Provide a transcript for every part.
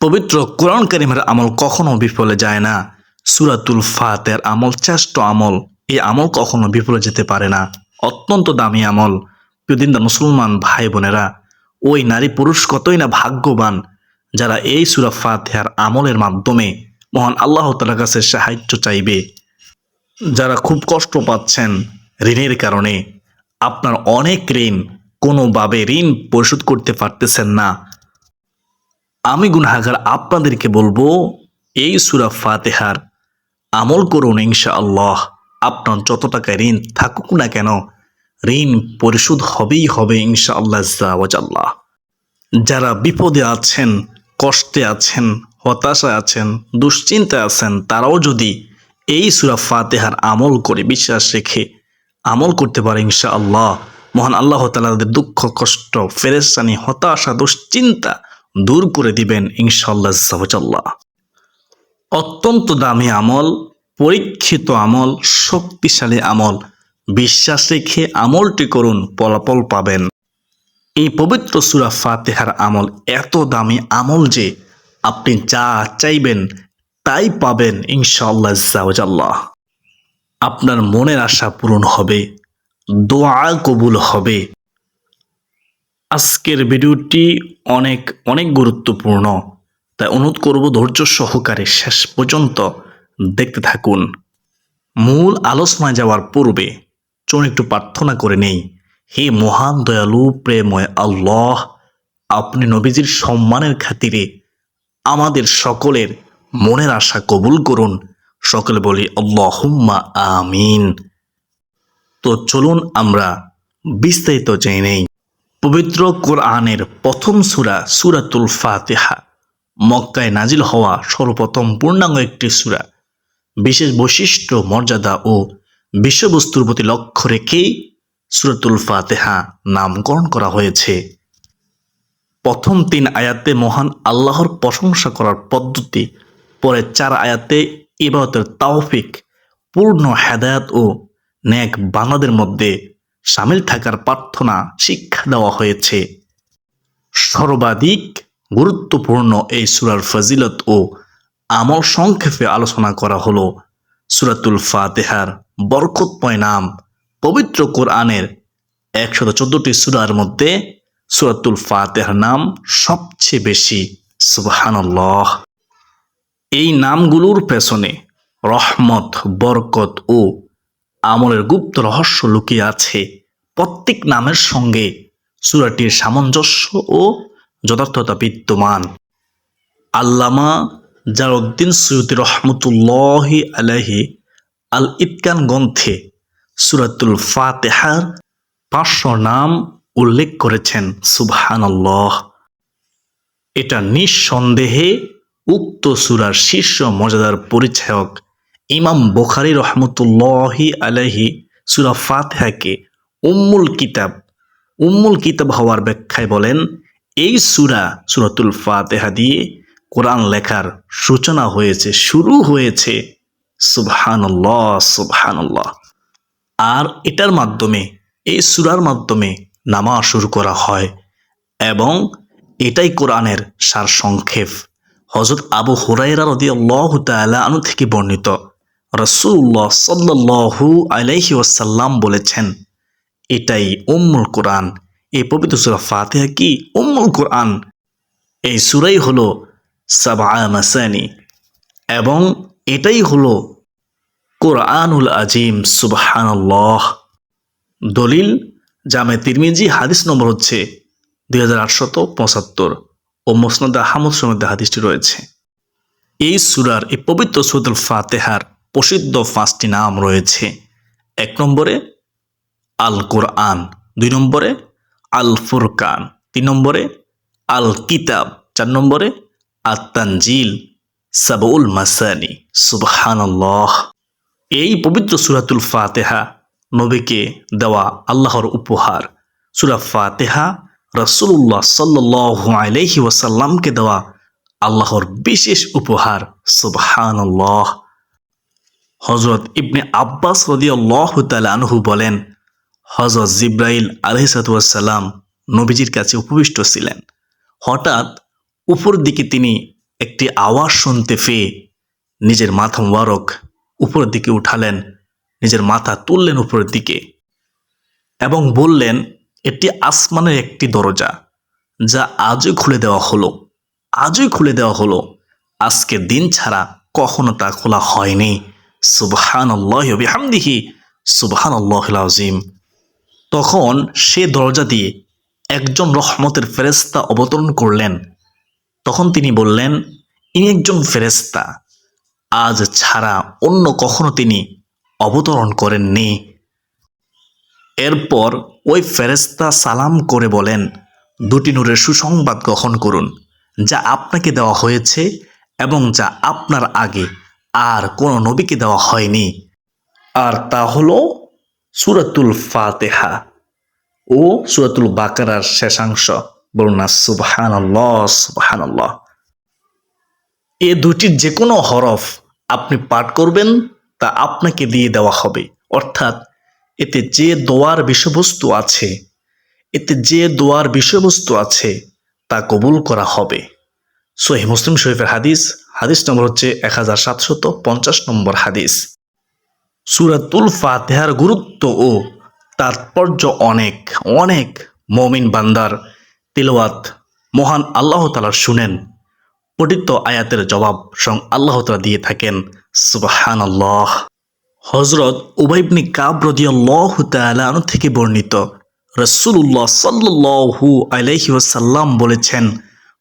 পবিত্র কোরআন করিমের আমল কখনো বিফলে যায় না। সুরাতুল ফাতের আমল শ্রেষ্ঠ আমল। এই আমল কখনো বিফলে যেতে পারে না। অত্যন্ত দামি আমল। প্রিয়দিনদার মুসলমান ভাই বোনেরা ওই নারী পুরুষ কতই না ভাগ্যবান যারা এই সুরা ফাতেহার আমলের মাধ্যমে মহান আল্লাহ তালার কাছে সাহায্য চাইবে। যারা খুব কষ্ট পাচ্ছেন ঋণের কারণে, আপনার অনেক ঋণ কোনোভাবে ঋণ পরিশোধ করতে পারতেছেন না। আমি গুনাহাগার আপনাদেরকে বলব, এই সুরা ফাতেহার আমল করুন ইনশা আল্লাহ আপনার যত টাকা ঋণ থাকুক না কেন, ঋণ পরিশোধ হবেই হবে ইনশা আল্লাহ যারা বিপদে আছেন, কষ্টে আছেন, হতাশায় আছেন, দুশ্চিন্তায় আছেন, তারাও যদি এই সুরা ফাতেহার আমল করে বিশ্বাস রেখে আমল করতে পারে ইনশা আল্লাহ মহান আল্লাহ তালাদের দুঃখ, কষ্ট ফেরেসানি হতাশা, দুশ্চিন্তা দূর করে দিবেন ইনশাল্লাহ জাওয়াজাল্লাহ। অত্যন্ত দামি আমল, পরীক্ষিত আমল, শক্তিশালী আমল। বিশ্বাস রেখে আমলটি করুন, ফলাফল পাবেন। এই পবিত্র সুরা ফাতেহার আমল এত দামি আমল যে আপনি যা চাইবেন তাই পাবেন ইনশাআল্লাহ জাওজাল্লাহ আপনার মনের আশা পূরণ হবে, দোয়া কবুল হবে। আজকের ভিডিওটি অনেক অনেক গুরুত্বপূর্ণ। তাই অনুরোধ করব ধৈর্য সহকারে শেষ পর্যন্ত দেখতে থাকুন। মূল আলোচনায় যাওয়ার পূর্বে চলুন একটু প্রার্থনা করে নেই। হে মহান, দয়ালু প্রেময় আল্লাহ, আপনি নবীজির সম্মানের খাতিরে আমাদের সকলের মনের আশা কবুল করুন। সকলে বলি, আল্লাহুম্মা আমিন। তো চলুন আমরা বিস্তারিত জেনে নেই। পবিত্র কোরআনের প্রথম সুরা সুরাতুল ফাতেহা। মক্কায় নাজিল হওয়া সর্বপ্রথম পূর্ণাঙ্গ একটি সুরা। বিশেষ বৈশিষ্ট্য, মর্যাদা ও বিষয়বস্তুর প্রতি লক্ষ্য রেখেই সুরাতুল ফাতেহা নামকরণ করা হয়েছে। প্রথম তিন আয়াতে মহান আল্লাহর প্রশংসা করার পদ্ধতি, পরে চার আয়াতে ইবাদতের তাওফিক, পূর্ণ হেদায়াত ও ন্যাক বাংলাদের মধ্যে সামিল থাকার প্রার্থনা শিক্ষা দেওয়া হয়েছে। সর্বাধিক গুরুত্বপূর্ণ এই সুরার ফজিলত ও আমল সংক্ষেপে আলোচনা করা হলো। সুরাতুল ফাতেহার বরকতময় নাম পবিত্র কোরআনের একশত চোদ্দটি সুরার মধ্যে সুরাতুল ফাতেহার নাম সবচেয়ে বেশি, সুবহানাল্লাহ। এই নামগুলোর পেছনে রহমত, বরকত ও আমলের গুপ্ত রহস্য লুকিয়ে আছে। প্রত্যেক নামের সঙ্গে সুরাটির সামঞ্জস্য ও যথার্থতা বিদ্যমান। আল্লামা জারুদ্দিন সৈয়দ রহমতুল্লাহি আলাহি আল ইতকান গ্রন্থে সুরাতুল ফাতেহার পাঁচশো নাম উল্লেখ করেছেন। সুবহানাল্লাহ। এটা নিঃসন্দেহে উক্ত সুরার শীর্ষ মর্যাদার পরিচায়ক ইমাম বোখারি রহমতুল্লাহি আলাহি সুরা ফাতহাকে উম্মুল কিতাব উম্মুল কিতাব হওয়ার ব্যাখ্যায় বলেন, এই সুরা, সুরাতুল ফাতেহা দিয়ে কোরআন লেখার সূচনা হয়েছে, শুরু হয়েছে। সুবহানাল্লাহ সুবহানাল্লাহ। আর এটার মাধ্যমে, এই সুরার মাধ্যমে নামাজ শুরু করা হয় এবং এটাই কোরআনের সার সংক্ষেপ হজরত আবু হুরাইরা রদি আল্লাহ তালা আনু থেকে বর্ণিত। রসুল্লাহ সাল্লাহু আলাইহি ওয়াসাল্লাম বলেছেন, এটাই উম্মুল কোরআন। এই পবিত্র সুরা ফাতেহা কি? উম্মুল কোরআন। এই সুরাই হলো সাবা মাসানি এবং এটাই হলো কোরআনুল আজিম সুবহানাল্লাহ। দলিল, জামে তিরমিজি, হাদিস নম্বর হচ্ছে দুই হাজার আটশত পঁচাত্তর ও মোসনদ আহমদ সমেদে হাদিসটি রয়েছে। এই সুরার, এই পবিত্র সুদুল ফাতেহার প্রসিদ্ধ পাঁচটি নাম রয়েছে। এক নম্বরে আল কোরআন দুই নম্বরে আল ফুরকান তিন নম্বরে আল কিতাব চার নম্বরে আত্মানজিল সাবউল মাসানি, সুবহানাল্লাহ। এই পবিত্র সুরাতুল ফাতেহা নবীকে দেওয়া আল্লাহর উপহার। সুরা ফাতেহা রসুল্লাহ সাল্লাহ আলহি ওয়াসাল্লামকে দেওয়া আল্লাহর বিশেষ উপহার, সুবহানাল্লাহ। হজরত ইবনে আব্বাস আনহু বলেন হজরত জিব্রাইল আলহিসাতুয়াসাল্লাম নবীজির কাছে উপবিষ্ট ছিলেন। হঠাৎ উপর দিকে তিনি একটি আওয়াজ শুনতে পেয়ে নিজের মাথা মোবারক উপরের দিকে উঠালেন, নিজের মাথা তুললেন উপরের দিকে এবং বললেন, এটি আসমানের একটি দরজা, যা আজই খুলে দেওয়া হলো আজই খুলে দেওয়া হলো। আজকে দিন ছাড়া কখনো তা খোলা হয়নি। সুবহান আল্লাহ বিহামদিহি সুবহান আল্লাহ আজিম তখন সে দরজা দিয়ে একজন রহমতের ফেরেস্তা অবতরণ করলেন। তখন তিনি বললেন, ইনি একজন ফেরেস্তা আজ ছাড়া অন্য কখনো তিনি অবতরণ করেননি। এরপর ওই ফেরেস্তা সালাম করে বলেন, দুটি নূরের সুসংবাদ গ্রহণ করুন, যা আপনাকে দেওয়া হয়েছে এবং যা আপনার আগে আর কোনো নবীকে দেওয়া হয়নি। আর তা হল সুরাতুল ফাতেহা ও সুরাতুল বাকারার শেষাংশ। বলুন না সুবহান সুবহান এ দুটির যে কোনো হরফ আপনি পাঠ করবেন, তা আপনাকে দিয়ে দেওয়া হবে। অর্থাৎ এতে যে দোয়ার বিষয়বস্তু আছে, এতে যে দোয়ার বিষয়বস্তু আছে, তা কবুল করা হবে। সোহি মুসলিম শরীফের হাদিস হাদিস নম্বর হচ্ছে এক হাজার সাতশত পঞ্চাশ নম্বর হাদিস। সুরাতুল ফাতেহার গুরুত্ব ও তাৎপর্য অনেক অনেক মমিন বান্দার তিলওয়াত মহান আল্লাহ তালা শুনেন। পঠিত আয়াতের জবাব সং আল্লাহ তালা দিয়ে থাকেন সুবাহান আল্লাহ হজরত উবাইবনি কাব রদিয়াল্লাহ থেকে বর্ণিত রসুল্লাহ সাল্লু আলাইহি ওয়াসাল্লাম বলেছেন,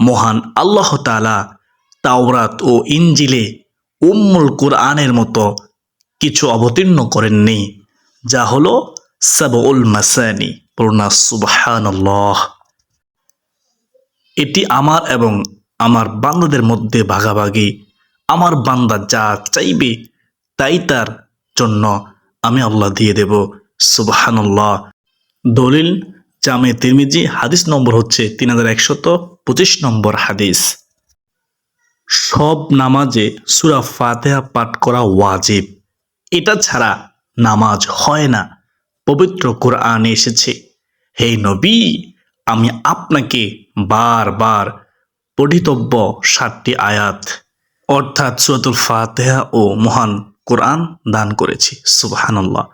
মহান আল্লাহ তালা তাওরাত ও ইঞ্জিলে উম্মুল কুরআনের মতো কিছু অবতীর্ণ করেননি, যা হলো সাবউল মাসানি পূর্ণা সুবহানাল্লাহ। এটি আমার এবং আমার বান্দাদের মধ্যে ভাগাভাগি, আমার বান্দা যা চাইবে তাই তার জন্য আমি আল্লাহ দিয়ে দেব, সুবহানাল্লাহ। দলিল জামে তিরমিজি, হাদিস নম্বর হচ্ছে তিন হাজার একশত পঁচিশ নম্বর হাদিস। সব নামাজে সুরা ফাতেহা পাঠ করা ওয়াজিব। এটা ছাড়া নামাজ হয় না। পবিত্র কোরআনে এসেছে। হে নবী, আমি আপনাকে বারবার পঠিতব্য সাতটি আয়াত, অর্থাৎ সুরাতুল ফাতেহা ও মহান কোরআন দান করেছি। সুবাহান্লাহ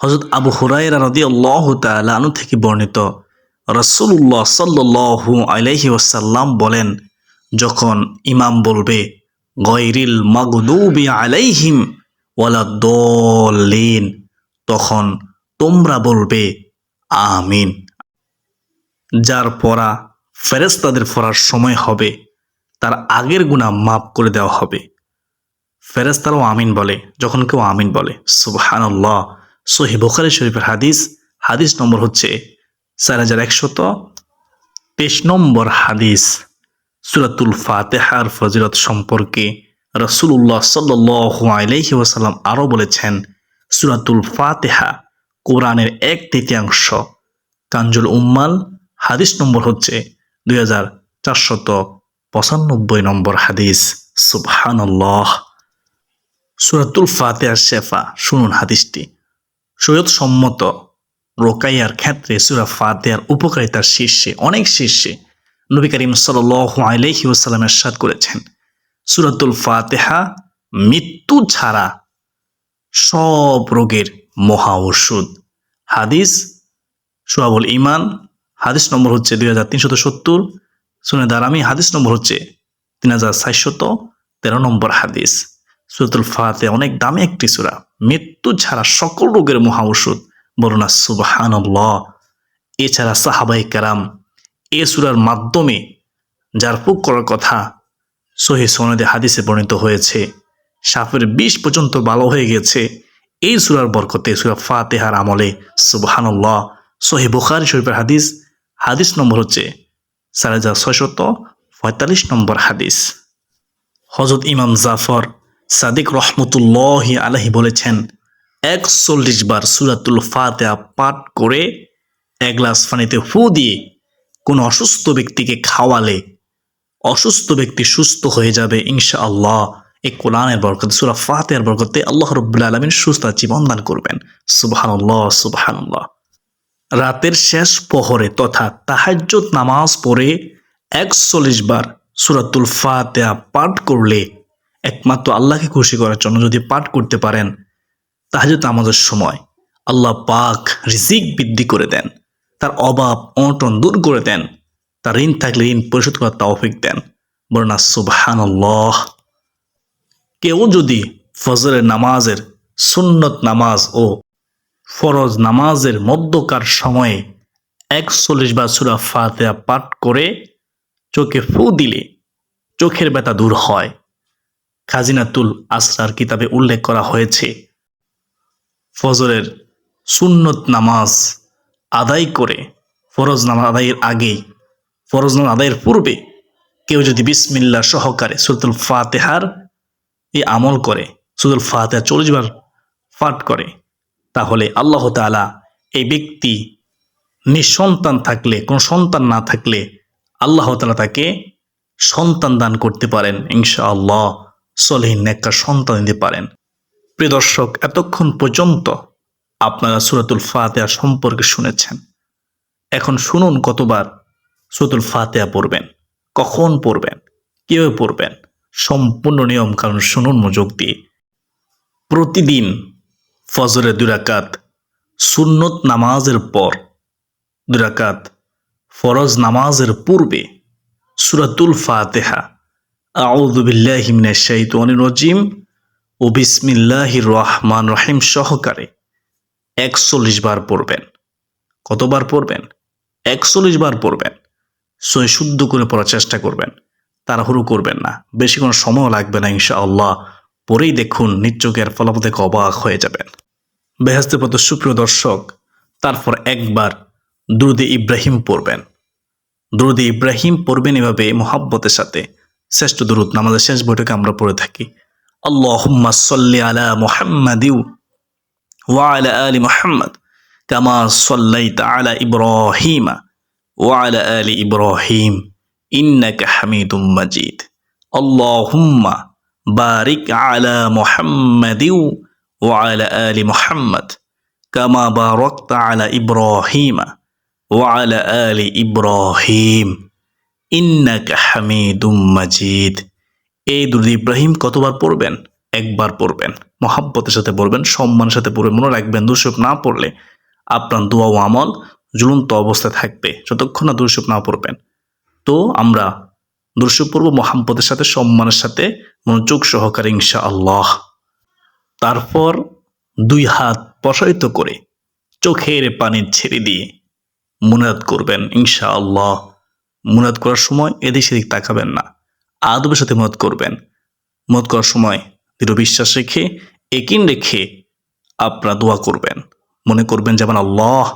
হজরত আবু হুরাইরা রদি আল্লাহ তালু থেকে বর্ণিত রসুল্লাহ সাল্লু আলহি ওসাল্লাম বলেন যখন ইমাম বলবে গৈরিল মগদুবি আলাইহিম ওয়ালা দলিন তখন তোমরা বলবে, আমিন যার পড়া ফেরেস্তাদের পড়ার সময় হবে, তার আগের গুণা মাফ করে দেওয়া হবে। ফেরেস্তারাও আমিন বলে, যখন কেউ আমিন বলে। সুবহানাল্লাহ। সহি বোখারি শরীফের হাদিস হাদিস নম্বর হচ্ছে চার হাজার একশত তেইশ নম্বর হাদিস। সুরাতুল ফাতেহার ফজিলত সম্পর্কে রসুল্লাহ সাল্লু আলহি ওসাল্লাম আরও বলেছেন, সুরাতুল ফাতেহা কোরআনের এক তৃতীয়াংশ। কাঞ্জুল উম্মাল, হাদিস নম্বর হচ্ছে দুই হাজার চারশত পঁচানব্বই নম্বর হাদিস। সুবহানাল্লাহ। সুরাতুল ফাতেহার শেফা, শুনুন হাদিসটি। সৈয়দ সম্মত রোকাইয়ার ক্ষেত্রে সুরা ফাতেহার উপকারিতার শীর্ষে, অনেক শীর্ষে নবী করিম সাল আলহি ওসাল্লাম এরশাদ করেছেন। সুরাতুল ফাতেহা মৃত্যু ছাড়া সব রোগের মহা ওষুধ হাদিস সোহাবুল ইমান হাদিস নম্বর হচ্ছে দুই হাজার তিনশত সত্তর শুনে দারামি, হাদিস নম্বর হচ্ছে তিন হাজার চারশত তেরো নম্বর হাদিস। সুরাতুল ফাতে অনেক দামি একটি সুরা। মৃত্যু ছাড়া সকল রোগের মহা ওষুধ বলুন সুবাহান এছাড়া সাহাবাই কারাম এ সুরার মাধ্যমে, যার পুক করার কথা সহি সনদে হাদিসে বর্ণিত হয়েছে সাপের বিষ পর্যন্ত ভালো হয়ে গেছে, এই সুরার বরকতে সুরা ফাতেহার আমলে, সুবাহানুল্লাহ, সহি বুখারি শরীফের হাদিস হাদিস নম্বর হচ্ছে চার হাজার ছয়শত পঁয়তাল্লিশ নম্বর হাদিস। হজরত ইমাম জাফর সাদিক রহমতুল্লাহ আলহি বলেছেন, একচল্লিশ বার সুরাতুল ফাতেহা পাঠ করে এক গ্লাস পানিতে ফু দিয়ে কোনো অসুস্থ ব্যক্তিকে খাওয়ালে অসুস্থ ব্যক্তি সুস্থ হয়ে যাবে ইনশা আল্লাহ এই কোরআনের বরকতে, সুরা ফাতেহার বরকতে আল্লাহ রব্বুল আলমিন সুস্থ জীবন দান করবেন। সুবাহান্লাহ সুবাহান্লাহ রাতের শেষ প্রহরে তথা তাহাজ্জুদ নামাজ পড়ে একচল্লিশ বার সুরাতুল ফাতেহা পাঠ করলে একমাত্র আল্লাহকে খুশি করার জন্য যদি পাঠ করতে পারেন তাহলে তো আমাদের সময় আল্লাহ পাক রিজিক বৃদ্ধি করে দেন। তার অভাব, অনটন দূর করে দেন। তার ঋণ থাকলে ঋণ পরিশোধ করার তৌফিক দেন। বলনা সুবহান কেউ যদি ফজরের নামাজের সুন্নত নামাজ ও ফরজ নামাজের মধ্যকার সময়ে একচল্লিশ বার সুরা ফাতেহা পাঠ করে চোখে ফু দিলে চোখের ব্যথা দূর হয়। খাজিনাতুল আসরার কিতাবে উল্লেখ করা হয়েছে, ফজরের সুন্নত নামাজ আদায় করে, ফরজ নামাজ আদায়ের আগেই, ফরজ নামাজ আদায়ের পূর্বে কেউ যদি বিসমিল্লা সহকারে সুরতুল ফাতেহার এই আমল করে, সুরতুল ফাতেহা চল্লিশ বার পাঠ করে, তাহলে আল্লাহ তাআলা এই ব্যক্তি নিঃসন্তান থাকলে, কোনো সন্তান না থাকলে আল্লাহ তাআলা তাকে সন্তান দান করতে পারেন, ইনশাআল্লাহ। সলহীন নেককার সন্তান দিতে পারেন। প্রিয় দর্শক, এতক্ষণ পর্যন্ত আপনারা সুরাতুল ফাতেহা সম্পর্কে শুনেছেন। এখন শুনুন কতবার সুরাতুল ফাতেহা পড়বেন, কখন পড়বেন, কীভাবে পড়বেন, সম্পূর্ণ নিয়ম কারণ শুনুন মনোযোগ দিয়ে। প্রতিদিন ফজরে দুরাকাত সুন্নত নামাজের পর দুরাকাত ফরজ নামাজের পূর্বে সুরাতুল ফাতেহা, আউযু বিল্লাহি মিনাশ শাইতানির ও বিসমিল্লাহির রহমান রহিম সহকারে একচল্লিশ বার পড়বেন। কতবার পড়বেন? একচল্লিশ বার পড়বেন। সই শুদ্ধ করে পড়ার চেষ্টা করবেন। তাড়াহুড়ো করবেন না। বেশি কোনো সময় লাগবে না, ইনশাআল্লাহ। পরেই দেখুন নিচোকের ফলাফল থেকে অবাক হয়ে যাবেন। বেহাস্তে পথ সুপ্রিয় দর্শক, তারপর একবার দুরুদে ইব্রাহিম পড়বেন। দুরুদে ইব্রাহিম পড়বেন এভাবে মোহাব্বতের সাথে। শ্রেষ্ঠ দুরুদ আমাদের শেষ বৈঠকে আমরা পড়ে থাকি। আল্লাহুম্মা সাল্লি আলা মুহাম্মাদিউ ওয়া আলা মুহাম্মদ, কামা সাল্লাইতা আলা ইব্রাহিমা, ওয়া আলা ইব্রাহিম, ইন্নাকা হামিদুম মাজিদ। আল্লাহুম্মা বারিক আলা মুহাম্মাদিউ ওয়া আলা মুহাম্মদ, কামা বারাকতা আলা ইব্রাহিমা ওয়া আলা আলি ইব্রাহিম। ইন্নাকা হামিদুম মাজিদ। এই দুরুদ ইব্রাহিম কতবার পড়বেন? একবার পড়বেন। মহাব্বতের সাথে পড়বেন, সম্মানের সাথে পড়বেন, মনে রাখবেন দুশোপ না পড়লে আপনার দোয়া ও আমল ঝুলন্ত অবস্থায় থাকবে, যতক্ষণ না দুশোপ না পড়বেন। তো আমরা দুশো পড়ব, মহাব্বতের সাথে, সম্মানের সাথে, মনোযোগ সহকারে ইনশা আল্লাহ তারপর দুই হাত প্রসারিত করে চোখের পানি ছেড়ে দিয়ে মুনাদ করবেন ইনশা আল্লাহ মুনাদ করার সময় এদিক সেদিক তাকাবেন না। আদবের সাথে মত করবেন। মত করার সময় দৃঢ় বিশ্বাস রেখে একিন রেখে আপনারা দোয়া করবেন। মনে করবেন যেমন, আল্লাহ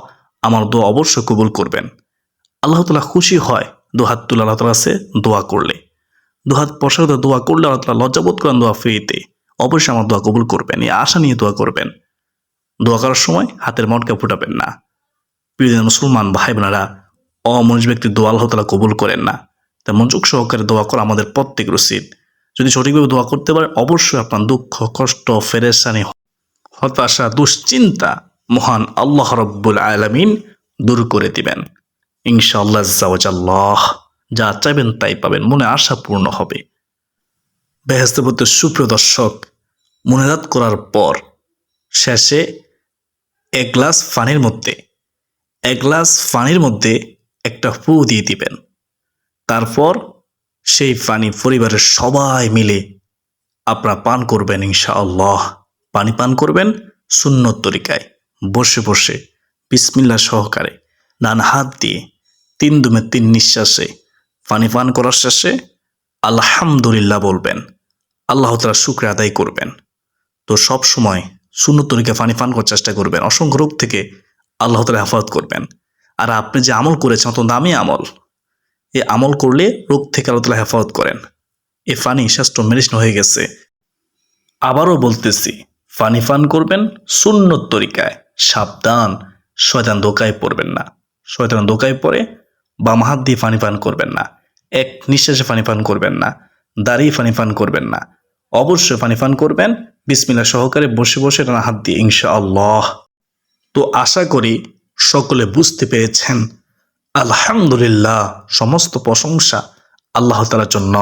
আমার দোয়া অবশ্য কবুল করবেন। আল্লাহ তালা খুশি হয় দু হাত তুলে আল্লাহ তালা আছে দোয়া করলে। দু হাত প্রসারিত দোয়া করলে আল্লাহ তালা লজ্জাবোধ করেন দোয়া ফ্রিতে। অবশ্যই আমার দোয়া কবুল করবেন, এই আশা নিয়ে দোয়া করবেন। দোয়া করার সময় হাতের মনকে ফুটাবেন না। প্রিয় মুসলমান ভাই বোনেরা অমনোজ ব্যক্তি দোয়া আল্লাহ তালা কবুল করেন না। তাই মনোযোগ সহকারে দোয়া করা আমাদের প্রত্যেক উচিত। যদি সঠিকভাবে দোয়া করতে পারেন, অবশ্যই আপনার দুঃখ, কষ্ট ফেরেসানি হতাশা, দুশ্চিন্তা মহান আল্লাহ রব্বুল আলমিন দূর করে দিবেন। ইনশাআল্লাহ যা চাইবেন তাই পাবেন, মনে আশা পূর্ণ হবে। বেহেস্তপত্র সুপ্রিয় দর্শক মনেরাত করার পর শেষে এক গ্লাস পানির মধ্যে, এক গ্লাস পানির মধ্যে একটা ফু দিয়ে দিবেন। তারপর সেই পানি পরিবারের সবাই মিলে আপনারা পান করবেন ইনশাআল্লাহ। পানি পান করবেন সুন্নত তরিকায়। বসে বসে বিসমিল্লা সহকারে নান হাত দিয়ে তিন দুমে তিন নিঃশ্বাসে পানি পান করার শেষে আলহামদুলিল্লাহ বলবেন। আল্লাহ তালা শুক্রে আদায় করবেন। তো সব সময় সুন্নত তরিকা পানি পান করার চেষ্টা করবেন। অসংখ্য রোগ থেকে আল্লাহ তালা হেফাজত করবেন। আর আপনি যে আমল করেছেন অত দামি আমল। এ আমল করলে রোগ থেকে আল্লাহ হেফাজত করেন। এ ফানি শ্রেষ্ঠ মেডিসিন হয়ে গেছে। আবারও বলতেছি, ফানি ফান করবেন সুন্নত তরিকায়। সাবধান, শয়তান দোকায় পড়বেন না। শয়তান দোকায় পড়ে বাম হাত দিয়ে ফানি পান করবেন না। এক নিঃশ্বাসে ফানি পান করবেন না। দাঁড়িয়ে ফানি পান করবেন না। অবশ্যই ফানি পান করবেন। বিসমিল্লা সহকারে বসে বসে টানা হাত দিয়ে ইনশা আল্লাহ তো আশা করি সকলে বুঝতে পেরেছেন আলহামদুলিল্লাহ, সমস্ত প্রশংসা আল্লাহ তালার জন্য।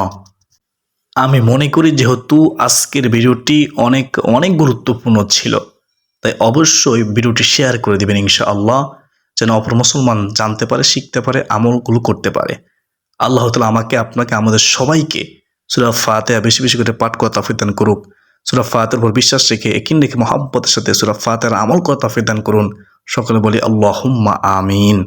আমি মনে করি যেহেতু আজকের ভিডিওটি অনেক অনেক গুরুত্বপূর্ণ ছিল, তাই অবশ্যই ভিডিওটি শেয়ার করে দেবেন ইনশাআল্লাহ, যেন অপর মুসলমান জানতে পারে, শিখতে পারে, আমলগুলো করতে পারে। আল্লাহ তালা আমাকে, আপনাকে, আমাদের সবাইকে সুরা ফাতে বেশি বেশি করে পাঠ করা তাফিক দান করুক। সুরা ফাতের উপর বিশ্বাস রেখে, একিন রেখে মহাব্বতের সাথে সুরা ফাতের আমল করা তাফিক দান করুন। সকলে বলি আল্লাহ আমিন।